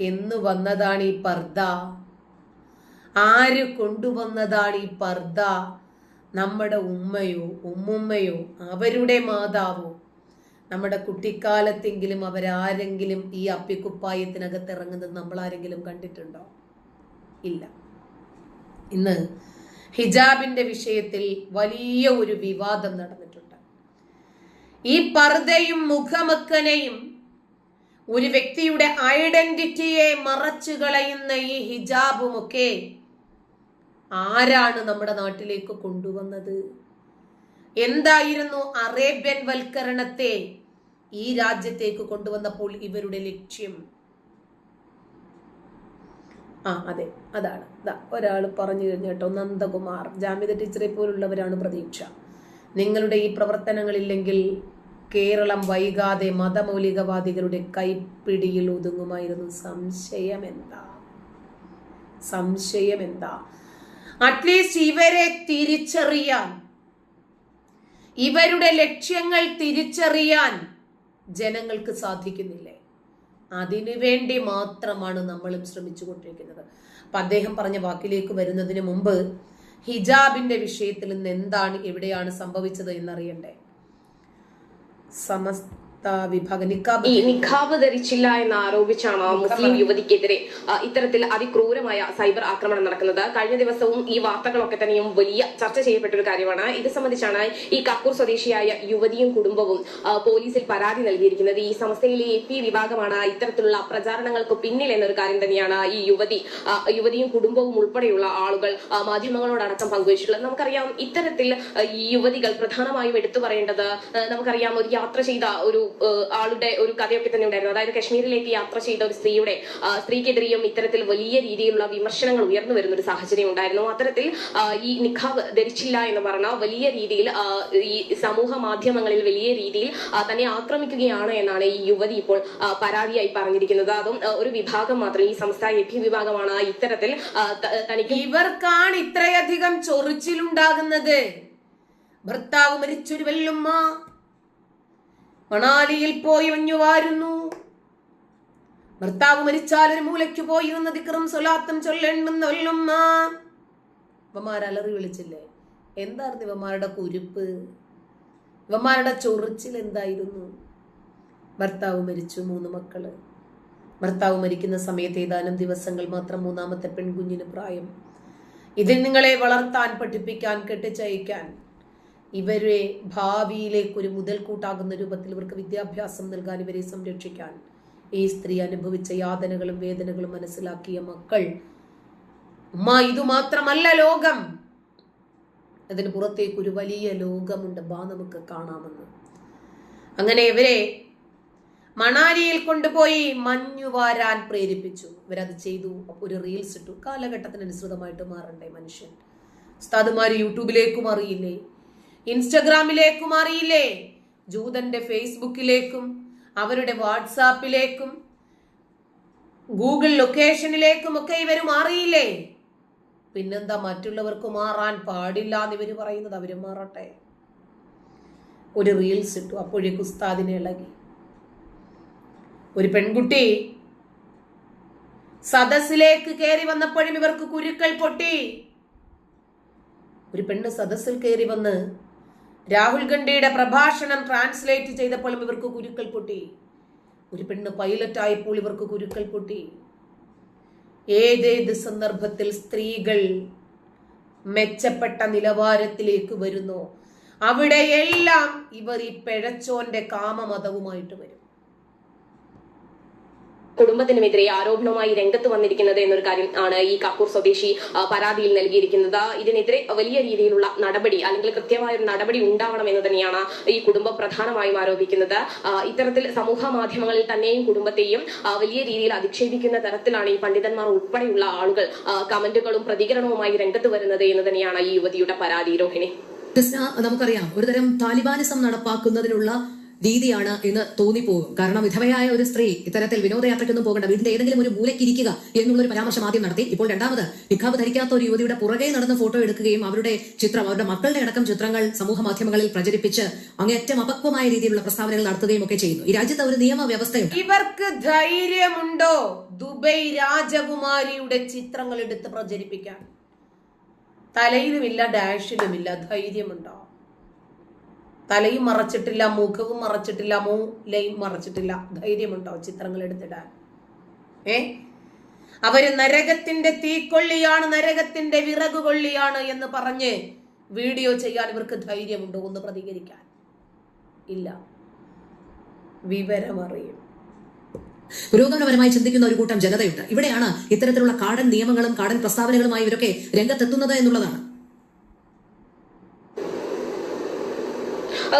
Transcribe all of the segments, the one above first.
എന്ന് വന്നതാണ് ഈ പർദ്ദ. ആര് കൊണ്ടുവന്നതാണ് ഈ പർദ്ദ? നമ്മുടെ ഉമ്മയോ ഉമ്മുമ്മയോ അവരുടെ മാതാവോ? നമ്മുടെ കുട്ടിക്കാലത്തെങ്കിലും അവരാരെങ്കിലും ഈ അപ്പിക്കുപ്പായത്തിനകത്ത് ഇറങ്ങുന്നത് നമ്മൾ ആരെങ്കിലും കണ്ടിട്ടുണ്ടോ? ഇല്ല. ഇന്ന് ഹിജാബിന്റെ വിഷയത്തിൽ വലിയ ഒരു വിവാദം നടന്നിട്ടുണ്ട്. ഈ പർദ്ദയും മുഖമക്കനെയും ഒരു വ്യക്തിയുടെ ഐഡന്റിറ്റിയെ മറച്ചു കളയുന്ന ഈ ഹിജാബുമൊക്കെ ആരാണ് നമ്മുടെ നാട്ടിലേക്ക് കൊണ്ടുവന്നത്? എന്തായിരുന്നു അറേബ്യൻ വൽക്കരണത്തെ ഈ രാജ്യത്തേക്ക് കൊണ്ടുവന്നപ്പോൾ ഇവരുടെ ലക്ഷ്യം? ആ അതെ അതാണ്. ഒരാൾ പറഞ്ഞു കഴിഞ്ഞു കേട്ടോ നന്ദകുമാർ. ജാമ്യത ടീച്ചറെ പോലുള്ളവരാണ് പ്രതീക്ഷ. നിങ്ങളുടെ ഈ പ്രവർത്തനങ്ങളില്ലെങ്കിൽ കേരളം വൈകാതെ മതമൗലികവാദികളുടെ കൈപ്പിടിയിൽ ഒതുങ്ങുമായിരുന്നു. സംശയം എന്താ സംശയം എന്താ അറ്റ്ലീസ്റ്റ് ഇവരെ തിരിച്ചറിയാൻ ഇവരുടെ ലക്ഷ്യങ്ങൾ തിരിച്ചറിയാൻ ജനങ്ങൾക്ക് സാധിക്കുന്നില്ലേ? അതിനുവേണ്ടി മാത്രമാണ് നമ്മളും ശ്രമിച്ചുകൊണ്ടിരിക്കുന്നത്. അപ്പൊ അദ്ദേഹം പറഞ്ഞ വാക്കിലേക്ക് വരുന്നതിന് മുമ്പ് ഹിജാബിന്റെ വിഷയത്തിൽ നിന്ന് എന്താണ് എവിടെയാണ് സംഭവിച്ചത് എന്നറിയണ്ടേ? സമസ്ത വിഭാഗ നിക്കാബ് ഈ നിഖാബ് ധരിച്ചില്ല എന്ന് ആരോപിച്ചാണ് മുസ്ലിം യുവതിക്കെതിരെ ഇത്തരത്തിൽ അതിക്രൂരമായ സൈബർ ആക്രമണം നടക്കുന്നത്. കഴിഞ്ഞ ദിവസവും ഈ വാർത്തകളൊക്കെ തന്നെയും വലിയ ചർച്ച ചെയ്യപ്പെട്ട ഒരു കാര്യമാണ്. ഇത് സംബന്ധിച്ചാണ് ഈ കക്കൂർ സ്വദേശിയായ യുവതിയും കുടുംബവും പോലീസിൽ പരാതി നൽകിയിരിക്കുന്നത്. ഈ സംസ്ഥയിലെ എ പി വിഭാഗമാണ് ഇത്തരത്തിലുള്ള പ്രചാരണങ്ങൾക്ക് പിന്നിൽ എന്നൊരു കാര്യം തന്നെയാണ് ഈ യുവതി യുവതിയും കുടുംബവും ഉൾപ്പെടെയുള്ള ആളുകൾ മാധ്യമങ്ങളോടടക്കം പങ്കുവച്ചിട്ടുള്ളത്. നമുക്കറിയാം ഇത്തരത്തിൽ ഈ യുവതികൾ പ്രധാനമായും എടുത്തു പറയേണ്ടത് നമുക്കറിയാം ഒരു യാത്ര ചെയ്ത ഒരു ആളുടെ ഒരു കഥയൊക്കെ തന്നെ ഉണ്ടായിരുന്നു. അതായത് കശ്മീരിലേക്ക് യാത്ര ചെയ്ത ഒരു സ്ത്രീയുടെ സ്ത്രീക്കെതിരെയും ഇത്തരത്തിൽ വലിയ രീതിയിലുള്ള വിമർശനങ്ങൾ ഉയർന്നു വരുന്ന ഒരു സാഹചര്യം ഉണ്ടായിരുന്നു. അത്തരത്തിൽ ഈ നിഖാബ് ധരിച്ചില്ല എന്ന് പറഞ്ഞ വലിയ രീതിയിൽ ഈ സമൂഹ മാധ്യമങ്ങളിൽ വലിയ രീതിയിൽ തന്നെ ആക്രമിക്കുകയാണ് എന്നാണ് ഈ യുവതി ഇപ്പോൾ പരാതിയായി പറഞ്ഞിരിക്കുന്നത്. അതും ഒരു വിഭാഗം മാത്രം ഈ സംസ്ഥാന എ വിഭാഗമാണ് ഇത്തരത്തിൽ തനിക്ക് ഇവർക്കാണ് ഇത്രയധികം ചൊറിച്ചിലുണ്ടാകുന്നത്. ഭർത്താവ് മരിച്ചൊരു വല്ലുമ്മ മണാലിയിൽ പോയി മഞ്ഞുവാരുന്നു ഭർത്താവ് മരിച്ചാൽ ഒരു മൂലയ്ക്ക് പോയി നിന്ന് ദിക്കറും സ്വലാത്തും ചൊല്ലെണ്ണുന്ന വല്ലുമ്മ. ഇവന്മാർ അലറി വിളിച്ചില്ലേ? എന്തായിരുന്നു ഇവന്മാരുടെ കുരുപ്പ്? ഇവന്മാരുടെ ചൊറിച്ചിൽ എന്തായിരുന്നു? ഭർത്താവ് മരിച്ചു മൂന്ന് മക്കൾ. ഭർത്താവ് മരിക്കുന്ന സമയത്ത് ഏതാനും ദിവസങ്ങൾ മാത്രം മൂന്നാമത്തെ പെൺകുഞ്ഞിന് പ്രായം. ഇതിൽ നിങ്ങളെ വളർത്താൻ പഠിപ്പിക്കാൻ കെട്ടിച്ചയക്കാൻ. ഇവരെ ഭാവിയിലേക്ക് ഒരു മുതൽക്കൂട്ടാകുന്ന രൂപത്തിൽ ഇവർക്ക് വിദ്യാഭ്യാസം നൽകാൻ ഇവരെ സംരക്ഷിക്കാൻ ഈ സ്ത്രീ അനുഭവിച്ച യാതനകളും വേദനകളും മനസ്സിലാക്കിയ മക്കൾ ഉമ്മ ഇതു മാത്രമല്ല ലോകം. അതിന് പുറത്തേക്ക് ഒരു വലിയ ലോകമുണ്ട് ബാ നമുക്ക് കാണാമെന്ന്. അങ്ങനെ ഇവരെ മണാലിയിൽ കൊണ്ടുപോയി മഞ്ഞു വാരാൻ പ്രേരിപ്പിച്ചു. ഇവരത് ചെയ്തു. ഒരു റീൽസ് ഇട്ടു. കാലഘട്ടത്തിനനുസൃതമായിട്ട് മാറണ്ടേ മനുഷ്യൻ? ഉസ്താദുമാർ യൂട്യൂബിലേക്കും അറിയില്ലേ? ഇൻസ്റ്റഗ്രാമിലേക്കും അറിയില്ലേ? ജൂതന്റെ ഫേസ്ബുക്കിലേക്കും അവരുടെ വാട്സാപ്പിലേക്കും ഗൂഗിൾ ലൊക്കേഷനിലേക്കും ഒക്കെ ഇവർ മാറിയില്ലേ പിന്നെന്താ മറ്റുള്ളവർക്ക് മാറാൻ പാടില്ല എന്ന് ഇവർ പറയുന്നത്? അവർ മാറട്ടെ. ഒരു റീൽസ് ഇട്ടു. അപ്പോഴേക്ക് ഉസ്താദിനെ ഇളകി. ഒരു പെൺകുട്ടി സദസ്സിലേക്ക് കയറി വന്നപ്പോഴും ഇവർക്ക് കുരുക്കൾ പൊട്ടി. ഒരു പെണ്ണ് സദസ്സിൽ കയറി വന്ന് രാഹുൽ ഗണ്ഡിയുടെ പ്രഭാഷണം ട്രാൻസ്ലേറ്റ് ചെയ്തപ്പോഴും ഇവർക്ക് കുരുക്കൾ പൊട്ടി. ഒരു പെണ്ണ് പൈലറ്റ് ആയപ്പോൾ ഇവർക്ക് കുരുക്കൾ പൊട്ടി. ഏതേത് സന്ദർഭത്തിൽ സ്ത്രീകൾ മെച്ചപ്പെട്ട നിലവാരത്തിലേക്ക് വരുന്നു അവിടെയെല്ലാം ഇവർ ഈ പിഴച്ചോന്റെ കാമമതവുമായിട്ട് വരും. കുടുംബത്തിനുമെതിരെ ആരോപണവുമായി രംഗത്ത് വന്നിരിക്കുന്നത് എന്നൊരു കാര്യം ആണ് ഈ കാക്കൂർ സ്വദേശി പരാതിയിൽ നൽകിയിരിക്കുന്നത്. ഇതിനെതിരെ വലിയ രീതിയിലുള്ള നടപടി അല്ലെങ്കിൽ കൃത്യമായ ഒരു നടപടി ഉണ്ടാവണം എന്ന് തന്നെയാണ് ഈ കുടുംബം പ്രധാനമായും ആരോപിക്കുന്നത്. ഇത്തരത്തിൽ സമൂഹ മാധ്യമങ്ങളിൽ തന്നെയും കുടുംബത്തെയും വലിയ രീതിയിൽ അധിക്ഷേപിക്കുന്ന തരത്തിലാണ് ഈ പണ്ഡിതന്മാർ ഉൾപ്പെടെയുള്ള ആളുകൾ കമന്റുകളും പ്രതികരണവുമായി രംഗത്ത് വരുന്നത് എന്ന് തന്നെയാണ് ഈ യുവതിയുടെ പരാതി. രോഹിണി. നമുക്കറിയാം ഒരുതരം താലിബാനിസം നടപ്പാക്കുന്നതിനുള്ള രീതിയാണ് എന്ന് തോന്നിപ്പോകും. കാരണം വിധവയായ ഒരു സ്ത്രീ ഇത്തരത്തിൽ വിനോദയാത്രയ്ക്കൊന്നും പോകേണ്ട. വീടിന്റെ ഏതെങ്കിലും ഒരു മൂലക്കിരിക്കുക എന്നുള്ളൊരു പരാമർശം ആദ്യം നടത്തി. ഇപ്പോൾ രണ്ടാമത് നിഖാബ് ധരിക്കാത്ത ഒരു യുവതിയുടെ പുറകെ നടന്ന് ഫോട്ടോ എടുക്കുകയും അവരുടെ ചിത്രം അവരുടെ മക്കളുടെ അടക്കം ചിത്രങ്ങൾ സമൂഹ മാധ്യമങ്ങളിൽ പ്രചരിപ്പിച്ച് അങ്ങേറ്റം അപക്വമായ രീതിയിലുള്ള പ്രസ്താവനകൾ നടത്തുകയും ഒക്കെ ചെയ്യുന്നു. ഈ രാജ്യത്ത് ഒരു നിയമ നിയമവ്യവസ്ഥയുണ്ട് ഇവർക്ക് ധൈര്യമുണ്ടോ? ദുബൈ രാജകുമാരിയുടെ ചിത്രങ്ങൾ എടുത്ത് പ്രചരിപ്പിക്കാൻ. തലയിലുമില്ല ഡാഷിലുമില്ല ധൈര്യമുണ്ടോ? തലയും മറച്ചിട്ടില്ല മുഖവും മറച്ചിട്ടില്ല മൂലയും മറച്ചിട്ടില്ല. ധൈര്യമുണ്ടോ ചിത്രങ്ങൾ എടുത്തിടാൻ ഏ? അവർ നരകത്തിന്റെ തീക്കൊള്ളിയാണ് നരകത്തിന്റെ വിറകുകൊള്ളിയാണ് എന്ന് പറഞ്ഞ് വീഡിയോ ചെയ്യാൻ ഇവർക്ക് ധൈര്യമുണ്ടോ ഒന്ന് പ്രതികരിക്കാൻ? ഇല്ല. വിവരമറിയും. പുരോഗമനപരമായി ചിന്തിക്കുന്ന ഒരു കൂട്ടം ജനതയുണ്ട്. ഇവിടെയാണ് ഇത്തരത്തിലുള്ള കാടൻ നിയമങ്ങളും കാടൻ പ്രസ്താവനകളുമായി ഇവരൊക്കെ രംഗത്തെത്തുന്നത് എന്നുള്ളതാണ്.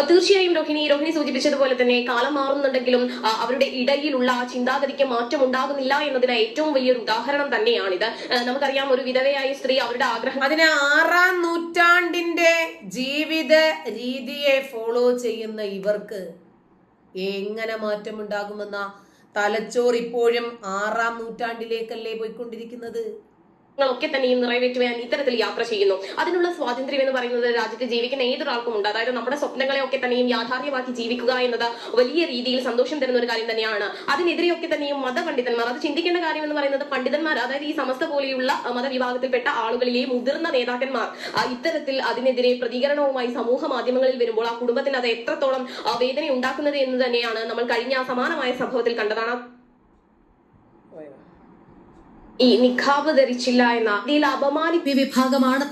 തീർച്ചയായും രോഹിണി രോഹിണി സൂചിപ്പിച്ചതുപോലെ തന്നെ കാലം മാറുന്നുണ്ടെങ്കിലും അവരുടെ ഇടയിലുള്ള ആ ചിന്താഗതിക്ക് മാറ്റം ഉണ്ടാകുന്നില്ല എന്നതിന് ഏറ്റവും വലിയൊരു ഉദാഹരണം തന്നെയാണിത്. നമുക്കറിയാം ഒരു വിധവയായ സ്ത്രീ അവരുടെ ആഗ്രഹം അതിന് ആറാം നൂറ്റാണ്ടിന്റെ ജീവിത രീതിയെ ഫോളോ ചെയ്യുന്ന ഇവർക്ക് എങ്ങനെ മാറ്റമുണ്ടാകുമെന്ന തലച്ചോർ ഇപ്പോഴും ആറാം നൂറ്റാണ്ടിലേക്കല്ലേ പോയിക്കൊണ്ടിരിക്കുന്നത്? ങ്ങളൊക്കെ ഈ നിറവേറ്റുവാൻ ഇത്തരത്തിൽ യാത്ര ചെയ്യുന്നു. അതിനുള്ള സ്വാതന്ത്ര്യം എന്ന് പറയുന്നത് രാജ്യത്ത് ജീവിക്കുന്ന ഏതൊരാൾക്കും ഉണ്ട്. അതായത് നമ്മുടെ സ്വപ്നങ്ങളെ ഒക്കെ തന്നെയും യാഥാർത്ഥ്യമാക്കി ജീവിക്കുക എന്നത് വലിയ രീതിയിൽ സന്തോഷം തരുന്ന ഒരു കാര്യം തന്നെയാണ്. അതിനെതിരെയൊക്കെ തന്നെയും മതപണ്ഡിതന്മാർ അത് ചിന്തിക്കേണ്ട കാര്യം എന്ന് പറയുന്നത് പണ്ഡിതന്മാർ അതായത് ഈ സമസ്ത പോലെയുള്ള മതവിഭാഗത്തിൽപ്പെട്ട ആളുകളിലെ മുതിർന്ന നേതാക്കന്മാർ ഇത്തരത്തിൽ അതിനെതിരെ പ്രതികരണവുമായി സമൂഹ മാധ്യമങ്ങളിൽ വരുമ്പോൾ ആ കുടുംബത്തിന് അത് എത്രത്തോളം വേദന ഉണ്ടാക്കുന്നത് എന്ന് തന്നെയാണ് നമ്മൾ കഴിഞ്ഞ സമാനമായ സംഭവത്തിൽ കണ്ടതാണ്. ഈ നിഖാബ് ധരിച്ചില്ല എന്ന ഇതിൽ അപമാനി ഈ വിഭാഗമാണ്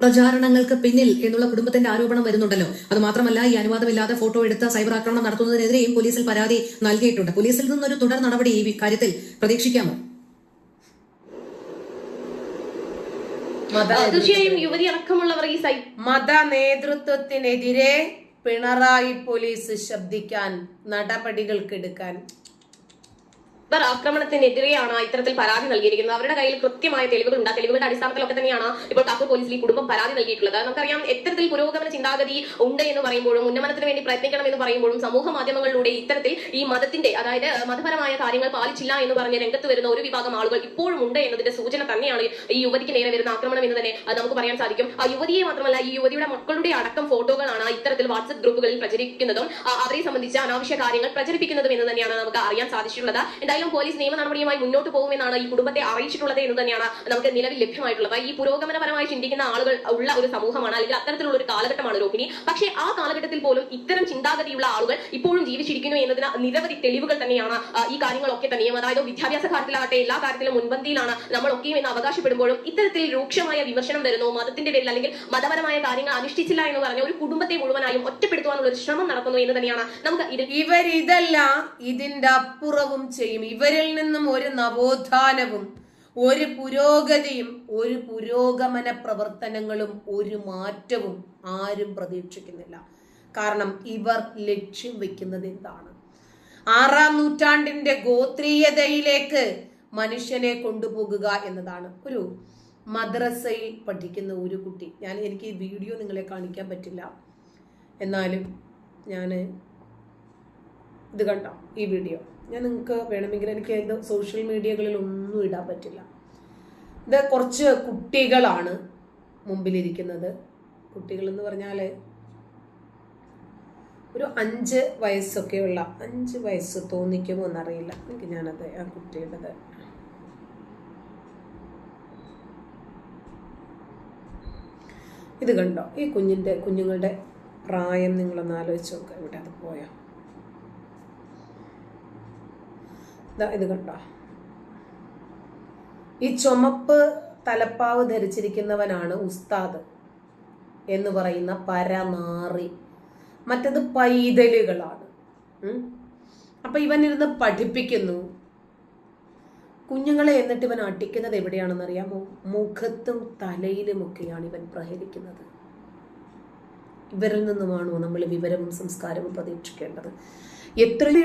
പ്രചാരണങ്ങൾക്ക് പിന്നിൽ എന്നുള്ള കുടുംബത്തിന്റെ ആരോപണം വരുന്നുണ്ടല്ലോ. അത് മാത്രമല്ല ഈ അനുവാദമില്ലാതെ ഫോട്ടോ എടുത്ത സൈബർ ആക്രമണം നടത്തുന്നതിനെതിരെയും പോലീസിൽ പരാതി നൽകിയിട്ടുണ്ട്. പോലീസിൽ നിന്നൊരു തുടർ നടപടി ഈ കാര്യത്തിൽ പ്രതീക്ഷിക്കാമോ? തീർച്ചയായും യുവതി അടക്കമുള്ളവർ ഈ സൈ മത നേതൃത്വത്തിനെതിരെ പിണറായി പോലീസ് ശബ്ദിക്കാൻ നടപടികൾക്കെടുക്കാൻ സൈബർ ആക്രമണത്തിനെതിരെയാണ് ഇത്തരത്തിൽ പരാതി നൽകിയിരിക്കുന്നത്. അവരുടെ കയ്യിൽ കൃത്യമായ തെളിവുകൾ ഉണ്ട്. തെളിവുകളുടെ അടിസ്ഥാനത്തിലൊക്കെ തന്നെയാണ് ഇപ്പോൾ കാക്കൂർ പോലീസിൽ ഈ കുടുംബം പരാതി നൽകിയിട്ടുള്ളത്. നമുക്കറിയാം എത്തരത്തിൽ പുരോഗമന ചിന്താഗതി ഉണ്ട് എന്ന് പറയുമ്പോഴും ഉന്നമനത്തിന് വേണ്ടി പ്രയത്നിക്കണം എന്ന് പറയുമ്പോഴും സമൂഹ മാധ്യമങ്ങളിലൂടെ ഇത്തരത്തിൽ ഈ മതത്തിന്റെ അതായത് മതപരമായ കാര്യങ്ങൾ പാലിച്ചില്ല എന്ന് പറഞ്ഞ് രംഗത്ത് വരുന്ന ഒരു വിഭാഗം ആളുകൾ ഇപ്പോഴും ഉണ്ട് എന്നതിന്റെ സൂചന തന്നെയാണ് ഈ യുവതിക്ക് നേരെ വരുന്ന ആക്രമണം എന്ന് തന്നെ നമുക്ക് പറയാൻ സാധിക്കും. ആ യുവതിയെ മാത്രമല്ല ഈ യുവതിയുടെ മക്കളുടെ അടക്കം ഫോട്ടോകളാണ് ഇത്തരത്തിൽ വാട്സ്ആപ്പ് ഗ്രൂപ്പുകളിൽ പ്രചരിക്കുന്നതും അവരെ സംബന്ധിച്ച അനാവശ്യ കാര്യങ്ങൾ പ്രചരിപ്പിക്കുന്നതും എന്ന് തന്നെയാണ് നമുക്ക് അറിയാൻ സാധിച്ചിട്ടുള്ളത്. എന്തായാലും പോലീസ് നിയമ നടപടിയുമായി മുന്നോട്ട് പോകുമെന്നാണ് ഈ കുടുംബത്തെ അറിയിച്ചിട്ടുള്ളത് എന്ന് തന്നെയാണ് നമുക്ക് നിലവിൽ ലഭ്യമായിട്ടുള്ളത്. ഈ പുരോഗമനപരമായി ചിന്തിക്കുന്ന ആളുകൾ ഉള്ള ഒരു സമൂഹമാണ് അല്ലെങ്കിൽ അത്തരത്തിലുള്ള ഒരു കാലഘട്ടമാണ് രോഹിണി. പക്ഷേ ആ കാലഘട്ടത്തിൽ പോലും ഇത്തരം ചിന്താഗതിയുള്ള ആളുകൾ ഇപ്പോഴും ജീവിച്ചിരിക്കുന്നു എന്നതിന് നിരവധി തെളിവുകൾ തന്നെയാണ് ഈ കാര്യങ്ങളൊക്കെ തന്നെയും. അതായത് വിദ്യാഭ്യാസ കാര്യത്തിലാകട്ടെ എല്ലാ കാര്യത്തിലും മുൻപന്തിയിലാണ് നമ്മളൊക്കെയും എന്ന് അവകാശപ്പെടുമ്പോഴും ഇത്തരത്തിൽ രൂക്ഷമായ വിമർശനം വരുന്നു. മതത്തിന്റെ പേരിൽ അല്ലെങ്കിൽ മതപരമായ കാര്യങ്ങൾ അനുഷ്ഠിച്ചില്ല എന്ന് പറഞ്ഞ ഒരു കുടുംബത്തെ മുഴുവനായും ഒറ്റപ്പെടുത്തുവാനുള്ള ഒരു ശ്രമം നടക്കുന്നു എന്ന് തന്നെയാണ് നമുക്ക് ഇത് ഇവരിതല്ല ഇതിന്റെ അപ്പുറവും ചെയ്യും. ഇവരിൽ നിന്നും ഒരു നവോത്ഥാനവും ഒരു പുരോഗതിയും ഒരു പുരോഗമന പ്രവർത്തനങ്ങളും ഒരു മാറ്റവും ആരും പ്രതീക്ഷിക്കുന്നില്ല. കാരണം ഇവർ ലക്ഷ്യം വെക്കുന്നത് എന്താണ്? ആറാം നൂറ്റാണ്ടിന്റെ ഗോത്രീയതയിലേക്ക് മനുഷ്യനെ കൊണ്ടുപോകുക എന്നതാണ്. ഒരു മദ്രസയിൽ പഠിക്കുന്ന ഒരു കുട്ടി ഞാൻ എനിക്ക് ഈ വീഡിയോ നിങ്ങളെ കാണിക്കാൻ പറ്റില്ല. എന്നാലും ഞാൻ ഇത് കണ്ടോ ഈ വീഡിയോ? ഞാൻ നിങ്ങൾക്ക് വേണമെങ്കിൽ എനിക്ക് ഇത് സോഷ്യൽ മീഡിയകളിൽ ഒന്നും ഇടാൻ പറ്റില്ല. ഇത് കുറച്ച് കുട്ടികളാണ് മുമ്പിലിരിക്കുന്നത്. കുട്ടികൾ എന്ന് പറഞ്ഞാൽ ഒരു അഞ്ച് വയസ്സൊക്കെയുള്ള അഞ്ച് വയസ്സ് തോന്നിക്കുമോ എന്നറിയില്ല. എനിക്ക് ഞാനത് ആ കുട്ടിയുടേത്. ഇത് കണ്ടോ? ഈ കുഞ്ഞിന്റെ കുഞ്ഞുങ്ങളുടെ പ്രായം നിങ്ങളൊന്ന് ആലോചിച്ച് നോക്കുക ഇവിടെ അത് പോയോ? ഇത് കണ്ടോ? ഈ ചുമപ്പ് തലപ്പാവ് ധരിച്ചിരിക്കുന്നവനാണ് ഉസ്താദ് എന്ന് പറയുന്ന പരനാറി. മറ്റത് പൈതലുകളാണ്. ഇവൻ ഇരുന്ന് പഠിപ്പിക്കുന്നു. കുഞ്ഞുങ്ങളെ എന്നിട്ട് ഇവൻ അട്ടിക്കുന്നത് എവിടെയാണെന്ന് അറിയാമോ? മുഖത്തും തലയിലുമൊക്കെയാണ് ഇവൻ പ്രഹരിക്കുന്നത്. ഇവരിൽ നിന്നുമാണോ നമ്മൾ വിവരവും സംസ്കാരവും പ്രതീക്ഷിക്കേണ്ടത്? എത്ര